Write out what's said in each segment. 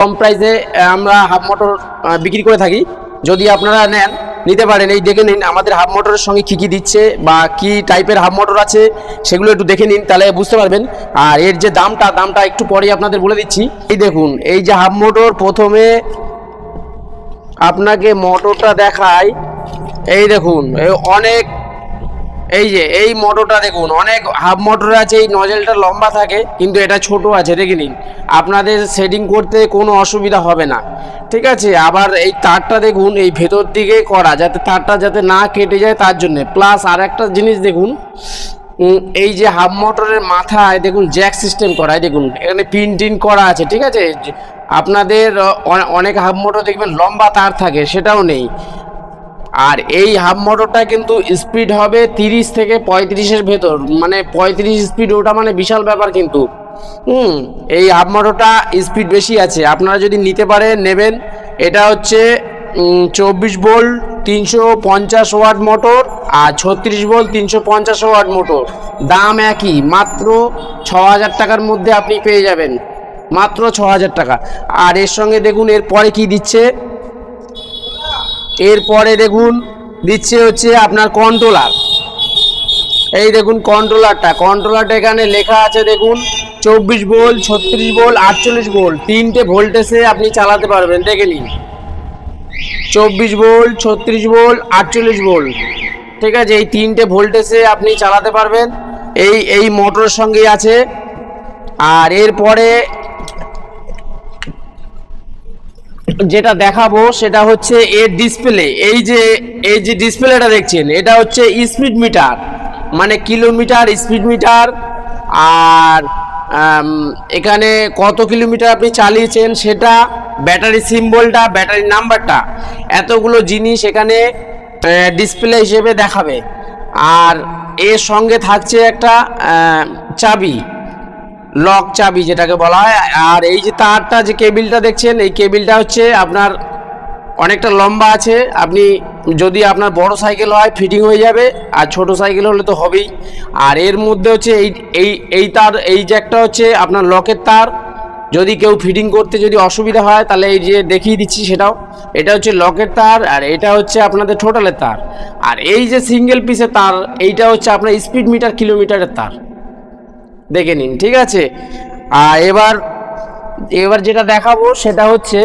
কম প্রাইসে আমরা half motor বিক্রি করে থাকি। যদি আপনারা নেন, নিতে পারেন, এই দেখে নিন, আমাদের হাফ মোটরের সঙ্গে কী কী দিচ্ছে বা কি টাইপের হাফ মোটর আছে, সেগুলো একটু দেখে নিন, তাহলে বুঝতে পারবেন। আর এর যে দামটা দামটা একটু পরেই আপনাদের বলে দিচ্ছি। এই দেখুন, এই যে হাফ মোটর প্রথমে আপনাকে মোটরটা দেখায়। এই দেখুন অনেক এই যে, এই মোটরটা দেখুন, অনেক হাফ মোটর আছে, এই নজেলটা লম্বা থাকে, কিন্তু এটা ছোট আছে, দেখে নিন। আপনাদের সেটিং করতে কোনো অসুবিধা হবে না। ঠিক আছে? আবার এই তারটা দেখুন, এই ভেতর দিকে করা, যাতে তারটা যাতে না কেটে যায়, তার জন্য। প্লাস আর একটা জিনিস দেখুন এই যে হাফ মোটরের মাথায় দেখুন জ্যাক সিস্টেম করা দেখুন, এখানে পিন টিন করা আছে, ঠিক আছে? আপনাদের অনেক হাফ মোটর দেখবেন, লম্বা তার থাকে, সেটাও নেই। আর এই হাফ মোটরটা কিন্তু স্পিড হবে তিরিশ থেকে পঁয়ত্রিশের ভেতর। মানে পঁয়ত্রিশ স্পিড ওটা মানে বিশাল ব্যাপার কিন্তু। হুম, এই হাফ মোটরটা স্পিড বেশি আছে। আপনারা যদি নিতে পারেন নেবেন। এটা হচ্ছে চব্বিশ ভোল্ট তিনশো পঞ্চাশ ওয়াট মোটর আর ছত্রিশ ভোল্ট তিনশো পঞ্চাশ ওয়াট মোটর। দাম একই, মাত্র ছ হাজার টাকার মধ্যে আপনি পেয়ে যাবেন। মাত্র ছ হাজার টাকা। আর এর সঙ্গে দেখুন, এরপরে কি দিচ্ছে? এরপরে দেখুন, দিচ্ছে হচ্ছে আপনার কন্ট্রোলার এই দেখুন কন্ট্রোলারটা কন্ট্রোলারটা এখানে লেখা আছে দেখুন, চব্বিশ ভোল্ট, ছত্রিশ ভোল্ট, আটচল্লিশ ভোল্ট। তিনটে ভোল্টেজে আপনি চালাতে পারবেন, দেখে নিন। চব্বিশ ভোল্ট, ছত্রিশ ভোল্ট, আটচল্লিশ ভোল্ট। ঠিক আছে, এই তিনটে ভোল্টেজে আপনি চালাতে পারবেন। এই এই মোটরের সঙ্গেই আছে। আর এরপরে যেটা দেখাবো সেটা হচ্ছে এর ডিসপ্লে এই যে এই যে ডিসপ্লেটা দেখছেন, এটা হচ্ছে স্পিড মিটার মানে কিলোমিটার স্পিড মিটার আর এখানে কত কিলোমিটার আপনি চালিয়েছেন সেটা ব্যাটারি সিম্বলটা ব্যাটারি নাম্বারটা এতগুলো জিনিস এখানে ডিসপ্লে হিসেবে দেখাবে। আর এর সঙ্গে থাকছে একটা চাবি। লক চাবি যেটাকে বলা হয়। আর এই যে তারটা, যে কেবিলটা দেখছেন, এই কেবিলটা হচ্ছে আপনার অনেকটা লম্বা আছে। আপনি যদি আপনার বড় সাইকেল হয়, ফিটিং হয়ে যাবে, আর ছোট সাইকেল হলে তো হবেই। আর এর মধ্যে হচ্ছে এই এই এই তার, এই যে একটা হচ্ছে আপনার লকের তার। যদি কেউ ফিটিং করতে যদি অসুবিধা হয়, তাহলে এই যে দেখিয়ে দিচ্ছি সেটাও। এটা হচ্ছে লকের তার, আর এটা হচ্ছে আপনাদের টোটালের তার। আর এই যে সিঙ্গেল পিসের তার, এইটা হচ্ছে আপনার স্পিড মিটার কিলোমিটারের তার। দেখে নিন, ঠিক আছে? আর এবার এবার যেটা দেখাবো সেটা হচ্ছে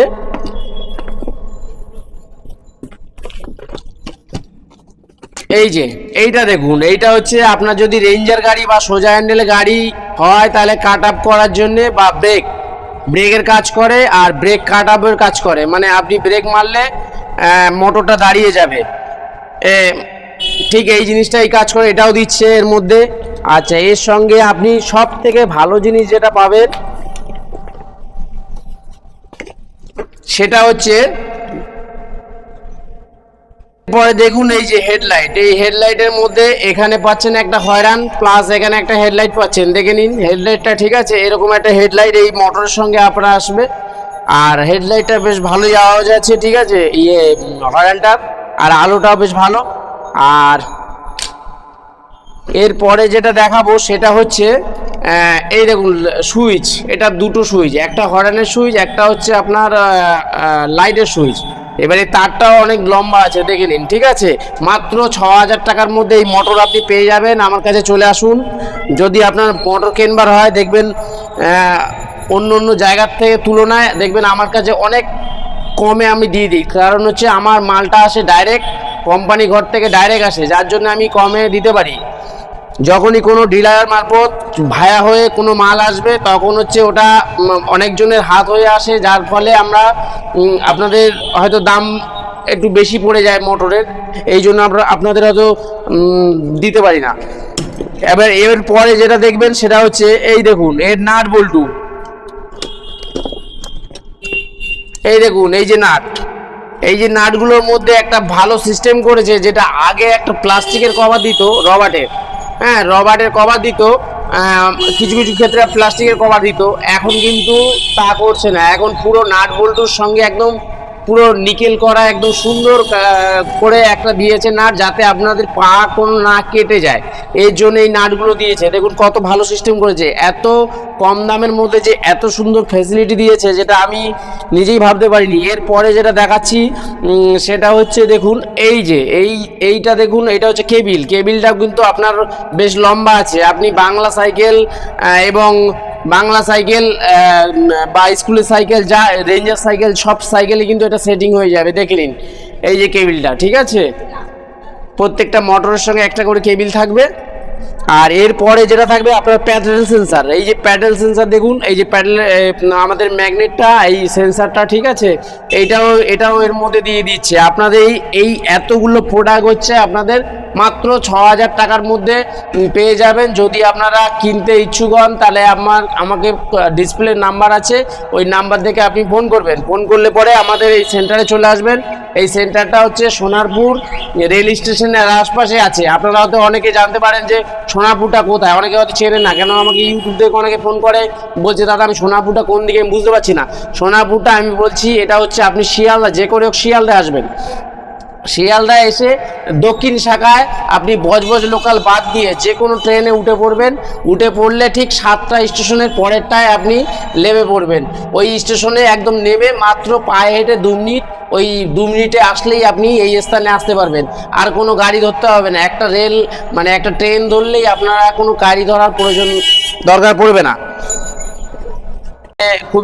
এই যে, এইটা দেখুন, এইটা হচ্ছে আপনার যদি রেঞ্জার গাড়ি বা সোজা হ্যান্ডেলে গাড়ি হয়, তাহলে কাট আপ করার জন্য বা ব্রেক ব্রেকের কাজ করে আর ব্রেক কাট আপের কাজ করে। মানে আপনি ব্রেক মারলে মোটরটা দাঁড়িয়ে যাবে। ঠিক এই জিনিসটাই কাজ করে, এটাও দিচ্ছে এর মধ্যে। আচ্ছা এর সঙ্গে আপনি সব থেকে ভালো জিনিস যেটা পাবেন, সেটা হচ্ছে পরে দেখুন এই যে হেডলাইট, এই হেডলাইটের মধ্যে এখানে পাচ্ছেন একটা হয়রান, প্লাস এখানে একটা হেডলাইট পাচ্ছেন। দেখে নিন, হেডলাইটটা ঠিক আছে, এরকম একটা হেডলাইট এই মোটরের সঙ্গে আপনার আসবে। আর হেডলাইটটা বেশ ভালোই আওয়াজ আছে, ঠিক আছে ইয়ে হয়রানটার আর আলোটাও বেশ ভালো। আর এরপরে যেটা দেখাবো সেটা হচ্ছে এই দেখুন, সুইচ, এটা দুটো সুইচ, একটা হর্নের সুইচ, একটা হচ্ছে আপনার লাইটের সুইচ। এবারে তারটাও অনেক লম্বা আছে, দেখে নিন, ঠিক আছে? মাত্র ছ হাজার টাকার মধ্যে এই মোটর আপনি পেয়ে যাবেন। আমার কাছে চলে আসুন। যদি আপনার মোটর কেনবার হয়, দেখবেন অন্য অন্য জায়গার থেকে তুলনায়, দেখবেন আমার কাছে অনেক কমে আমি দিয়ে দিই। কারণ হচ্ছে আমার মালটা আসে ডাইরেক্ট কোম্পানি ঘর থেকে ডাইরেক্ট আসে, যার জন্য আমি কমে দিতে পারি। যখনই কোনো ডিলার মারফত ভায়া হয়ে কোনো মাল আসবে, তখন হচ্ছে ওটা অনেকজনের হাত হয়ে আসে, যার ফলে আমরা আপনাদের হয়তো দাম একটু বেশি পড়ে যায় মোটরের, এই জন্য আমরা আপনাদের হয়তো দিতে পারি না। এবার এর পরে যেটা দেখবেন, সেটা হচ্ছে, এই দেখুন, এর নাট বল্টু। এই দেখুন, এই যে নাট। এই যে নাটগুলোর মধ্যে একটা ভালো সিস্টেম করেছে, যেটা আগে একটা প্লাস্টিকের কভার দিত রবার্টের হ্যাঁ রবার্টের কভার দিত কিছু কিছু ক্ষেত্রে প্লাস্টিকের কভার দিত। এখন কিন্তু তা করছে না। এখন পুরো নাট বল্টুর সঙ্গে একদম পুরো নিকেল করা একদম সুন্দর করে একটা দিয়েছে নাট যাতে আপনাদের পা কোনো না কেটে যায়। এই জন্য এই নাটগুলো দিয়েছে। দেখুন কত ভালো সিস্টেম করেছে। এত কম দামের মধ্যে যে এত সুন্দর ফ্যাসিলিটি দিয়েছে, যেটা আমি নিজেই ভাবতে পারিনি। এরপরে যেটা দেখাচ্ছি সেটা হচ্ছে দেখুন এই যে, এই, এইটা দেখুন, এটা হচ্ছে কেবিল। কেবিলটা কিন্তু আপনার বেশ লম্বা আছে। আপনি বাংলা সাইকেল এবং বাংলা সাইকেল বা স্কুলের সাইকেল, যা রেঞ্জার সাইকেল, সব সাইকেলে কিন্তু এটা সেটিং হয়ে যাবে, দেখলেন? এই যে কেবিলটা, ঠিক আছে? প্রত্যেকটা মোটরের সঙ্গে একটা করে কেবিল থাকবে। আর এরপরে যেটা থাকবে আপনার প্যাডেল সেন্সার এই যে প্যাডেল সেন্সার দেখুন, এই যে প্যাডেল আমাদের ম্যাগনেটটা এই সেন্সারটা ঠিক আছে? এইটাও এটাও এর মধ্যে দিয়ে দিচ্ছে। আপনাদের এই এই এতগুলো প্রোডাক্ট হচ্ছে আপনাদের মাত্র ছ হাজার টাকার মধ্যে পেয়ে যাবেন। যদি আপনারা কিনতে ইচ্ছুক হন, তাহলে আমার, আমাকে ডিসপ্লে নাম্বার আছে। ওই নাম্বার থেকে আপনি ফোন করবেন। ফোন করলে পরে আমাদের এই সেন্টারে চলে আসবেন। এই সেন্টারটা হচ্ছে সোনারপুর রেল স্টেশনের আশপাশে আছে। আপনারা হয়তো অনেকে জানতে পারেন যে সোনারপুরটা কোথায়? অনেকে হয়তো চেনে না কেন আমাকে ইউটিউব থেকে অনেকে ফোন করে, বলছে, দাদা, আমি সোনাপুরটা কোন দিকে আমি বুঝতে পারছি না? সোনাপুরটা আমি বলছি, এটা হচ্ছে আপনি শিয়ালদা, যে করে হোক শিয়ালদা আসবেন। শিয়ালদা এসে দক্ষিণ শাখায় আপনি বজবজ লোকাল বাদ দিয়ে যে কোনো ট্রেনে উঠে পড়বেন। উঠে পড়লে ঠিক সাতটা স্টেশনের পরেরটায় আপনি নেমে পড়বেন। ওই স্টেশনে একদম নেমে মাত্র পায়ে হেঁটে দু মিনিট, ওই দু মিনিটে আসলেই আপনি এই স্থানে আসতে পারবেন। আর কোনো গাড়ি ধরতে হবে না। একটা রেল মানে একটা ট্রেন ধরলেই আপনারা কোনো গাড়ি ধরার প্রয়োজন দরকার পড়বে না। খুবই